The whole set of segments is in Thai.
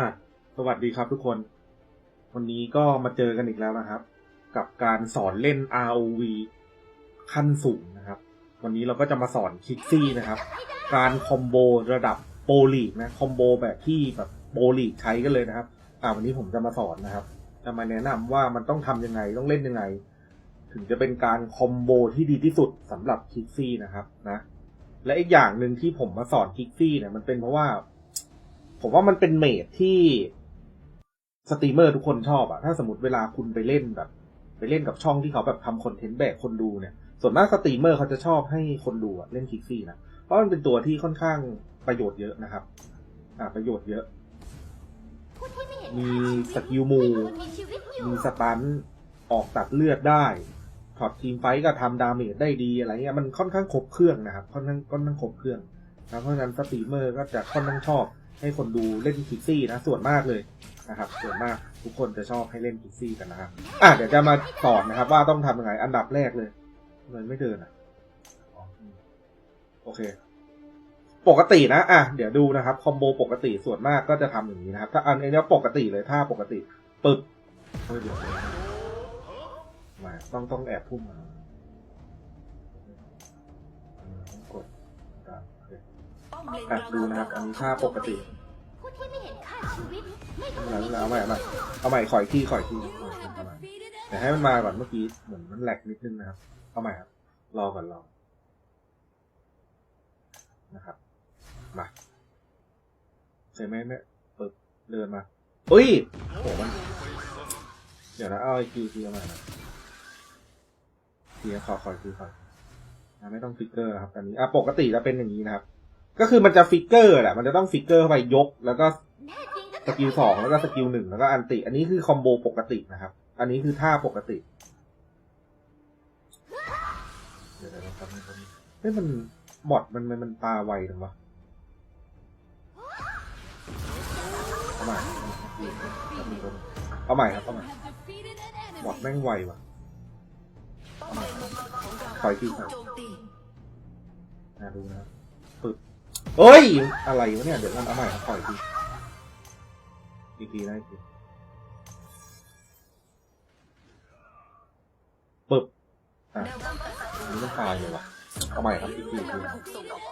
อะสวัสดีครับทุกคน วันนี้ก็มาเจอกันอีกแล้วนะครับ กับการสอนเล่น ROV ขั้นสูงนะครับ วันนี้เราก็จะมาสอนคิกซี่นะครับ การคอมโบระดับโปลีกนะคอมโบแบบที่แบบโปลีกใช้กันเลยนะครับ อ่าวันนี้ผมจะมาสอนนะครับ จะมาแนะนำว่ามันต้องทำยังไงต้องเล่นยังไง ถึงจะเป็นการคอมโบที่ดีที่สุดสำหรับคิกซี่นะครับนะและอีกอย่างหนึ่งที่ผมมาสอนคิกซี่เนี่ยมันเป็นเพราะว่า ผมว่ามันเป็นเมดที่สตรีมเมอร์ทุกคนชอบอะถ้าสมมติเวลาคุณไปเล่นแบบ ไปเล่นกับช่องที่เขาแบบทำคอนเทนต์แบกคนดูเนี่ย ส่วนมากสตรีมเมอร์เขาจะชอบให้คนดูเล่นคิกซี่นะ เพราะมันเป็นตัวที่ค่อนข้างประโยชน์เยอะนะครับ อ่า ประโยชน์เยอะ มีสกิลมู มีสตัน ออกตัดเลือดได้ ถอดทีมไฟก็ทำดาเมจได้ดีอะไรเงี้ย มันค่อนข้างครบเครื่องนะครับ ค่อนข้างค่อนข้างครบเครื่องนะเพราะฉะนั้นสตรีมเมอร์ก็จะค่อนข้างชอบ ให้คนดูเล่นคิกซี่นะส่วนมากเลยนะครับส่วนมากทุกคนจะชอบให้เล่นคิกซี่กันนะครับอะเดี๋ยวจะมาสอนนะครับ ว่าต้องทำยังไงอันดับแรกเลยเลยไม่เดินอะอ๋อโอเค ปกตินะอะเดี๋ยวดูนะครับคอมโบปกติส่วนมากก็จะทำอย่างนี้นะครับ ถ้าอันนี้ปกติเลยถ้าปกติปึ๊บเฮ้ยเดี๋ยวมาต้องต้องแอบพุ่มมา อะดูนะครับ อันนี้ถ้าปกติผู้ที่ไม่เห็นค่าชีวิต ไม่ควรเอาใหม่เอาใหม่เอาใหม่เอาใหม่ขออีกทีขออีกทีเอาใหม่ให้มันมาก่อนเมื่อกี้เหมือนมันแหลกนิดนึงนะครับ เอาใหม่ครับรอก่อนรอนะครับ มาใช่ไหมเนี่ยปึ๊บเดินมาอุ้ยโหมัน เดี๋ยวนะเอาไอคิวทีเอาใหม่นะทีขอขออีกทีขออีกทีนะไม่ต้องฟิกเกอร์นะครับอันนี้อะปกติจะเป็นอย่างนี้นะครับ ก็คือมันจะฟิกเกอร์แหละมันจะต้องฟิกเกอร์เข้าไปยก แล้วก็สกิลสองแล้วก็สกิลหนึ่งแล้วก็อันติ อันนี้คือคอมโบปกตินะครับ อันนี้คือท่าปกติเดี๋ยวเดี๋ยวเราทำให้เฮ้ยมันบอดมันมันมันปลาไวจังวะเอาใหม่เอาใหม่ครับเอาใหม่บอดแม่งไวว่ะเอาใหม่ขออีกทีครับนะดูนะครับ เอ้ย อะไรวะเนี่ย เดี๋ยวมันเอาใหม่ครับขออีกทีอีกทีนะอีกทีปึ๊บ อะอันนี้มันตายเลยวะเอาใหม่ครับอีกทีอีกที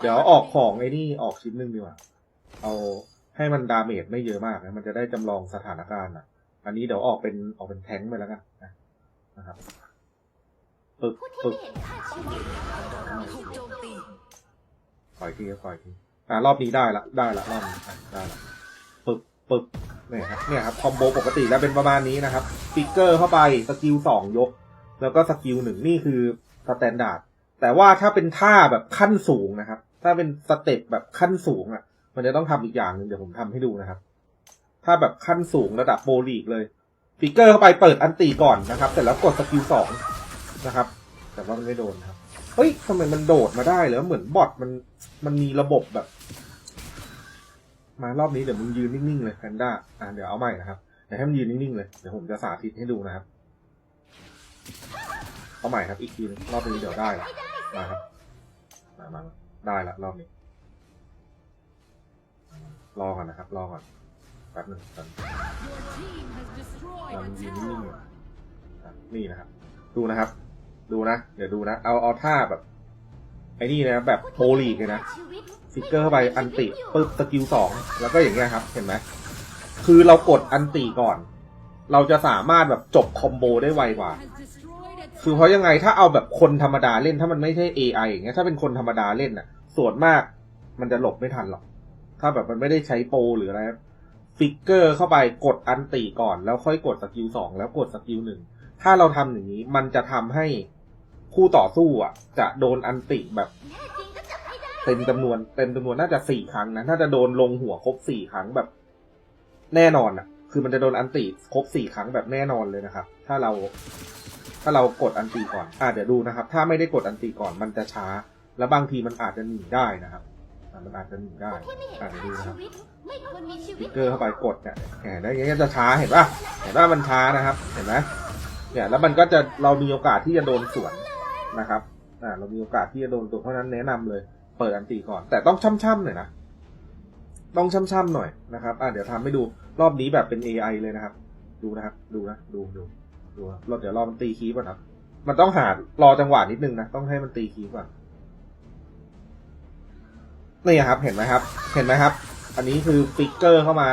เดี๋ยวออกของไอ้นี่ออกชิ้นหนึ่งดีกว่า เอาให้มันดาเมจไม่เยอะมากนะ มันจะได้จำลองสถานการณ์อะ อันนี้เดี๋ยวออกเป็นออกเป็นแทงค์ไปแล้วกันนะนะครับปึ๊บผู้ที่ปึ๊บไม่เห็นค่าชีวิตปล่อยทีครับปล่อยที อ่ารอบนี้ได้ละได้ละรอบนี้ได้ละปึ๊บปึ๊บเนี่ยครับเนี่ยครับคอมโบปกติแล้วเป็นประมาณนี้นะครับฟิกเกอร์เข้าไปสกิลสองยก แล้วก็สกิลหนึ่งนี่คือสแตนดาร์ดแต่ว่าถ้าเป็นท่าแบบขั้นสูงนะครับ ถ้าเป็นสเต็ปแบบขั้นสูงอะ มันจะต้องทำอีกอย่างหนึ่งเดี๋ยวผมทำให้ดูนะครับ ถ้าแบบขั้นสูงระดับโปรลีกเลยฟิกเกอร์เข้าไปเปิดอันตีก่อนนะครับ เสร็จแล้วกดสกิลสองนะครับ แต่ว่ามันไม่โดนครับ เฮ้ยทำไมมันโดดมาได้เหรอเหมือนบอทมันมันมีระบบแบบ มารอบนี้เดี๋ยวมึงยืนนิ่งๆเลยแพนด้าอะเดี๋ยวเอาใหม่นะครับเดี๋ยวให้มันยืนนิ่งๆเลยเดี๋ยวผมจะสาธิตให้ดูนะครับ เอาใหม่ครับอีกทีนึงรอบนี้เดี๋ยวได้ละมาครับมามาได้ละรอบนี้รอก่อนนะครับรอก่อนแป๊บหนึ่งก่อนเรายืนนิ่งๆเลยอะนี่นะครับ ดูนะครับ ดูนะ เดี๋ยวดูนะ เอาเอาท่าแบบ ไอ้นี่นะ แบบโปรลีกเลยนะชีวิตฟิกเกอร์เข้าไปอันติปึ๊บสกิลสองแล้วก็อย่างเงี้ยครับ เห็นไหมคือเรากดอันติก่อน เราจะสามารถแบบจบคอมโบได้ไวกว่า คือเพราะยังไงถ้าเอาแบบคนธรรมดาเล่นถ้ามันไม่ใช่ AI อย่างเงี้ยถ้าเป็นคนธรรมดาเล่นน่ะ ส่วนมากมันจะหลบไม่ทันหรอก ถ้าแบบมันไม่ได้ใช้โปรหรืออะไรฟิกเกอร์เข้าไปกดอันติก่อน แล้วค่อยกดสกิลสองแล้วกดสกิลหนึ่งถ้าเราทำอย่างนี้มันจะทำให้ คู่ต่อสู้อะ จะโดนอันติแบบ เต็มจำนวนเต็มจำนวนน่าจะสี่ครั้งนะน่าจะโดนลงหัวครบสี่ครั้งแบบ แน่นอนอะ คือมันจะโดนอันติครบสี่ครั้งแบบแน่นอนเลยนะครับ ถ้าเรา ถ้าเรากดอันติก่อน อ่าเดี๋ยวดูนะครับ ถ้าไม่ได้กดอันติก่อนมันจะช้า แล้วบางทีมันอาจจะหนีได้นะครับมันอาจจะหนีได้เห็นอ่าเดี๋ยวดูนะครับติ๊กเกอร์เข้าไปกดเนี่ยเห็นได้ยังไงจะช้าเห็นป่ะเห็นว่ามันช้านะครับ เห็นไหมเนี่ยแล้วมันก็จะเรามีโอกาสที่จะโดนสวน นะครับอ่าเรามีโอกาสที่จะโดนตัวเพราะนั้นแนะนำเลย เปิดอันตีก่อน แต่ต้องช่ำๆหน่อยนะต้องช่ำๆหน่อยนะครับอะเดี๋ยวทำให้ดูรอบนี้แบบเป็น AI เลยนะครับ ดูนะครับ ดูนะดูดูดูครับเราเดี๋ยวรอมันตีคีย์ก่อนครับ มันต้องหารอจังหวะนิดนึงนะต้องให้มันตีคีย์ก่อนนี่ครับ เห็นไหมครับ เห็นไหมครับ อันนี้คือฟิกเกอร์เข้ามา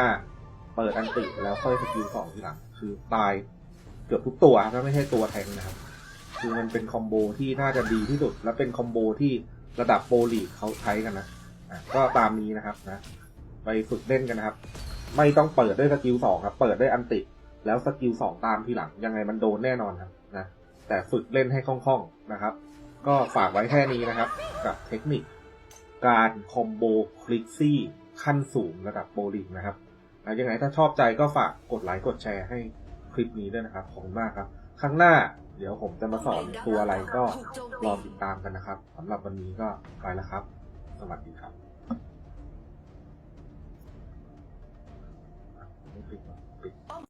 เปิดอันติแล้วค่อยสกิลสองทีหลังคือตายเกือบทุกตัวครับถ้าไม่ใช่ตัวแทงนะครับ คือมันเป็นคอมโบที่น่าจะดีที่สุด และเป็นคอมโบที่ระดับโปรลีกเขาใช้กันนะอะก็ตามนี้นะครับนะ ไปฝึกเล่นกันนะครับ ไม่ต้องเปิดด้วยสกิลสองครับ เปิดด้วยอันติ แล้วสกิลสองตามทีหลัง ยังไงมันโดนแน่นอนครับนะ แต่ฝึกเล่นให้คล่องๆนะครับ ก็ฝากไว้แค่นี้นะครับ กับเทคนิค การคอมโบคลิกซี่ขั้นสูงระดับโปรลีกนะครับนะยังไงถ้าชอบใจก็ฝากกดไลค์กดแชร์ให้คลิปนี้ด้วยนะครับ ขอบคุณมากครับ ครั้งหน้า เดี๋ยวผมจะมาสอนตัวอะไรก็รอติดตามกันนะครับสำหรับวันนี้ก็ไปแล้วครับ สวัสดีครับ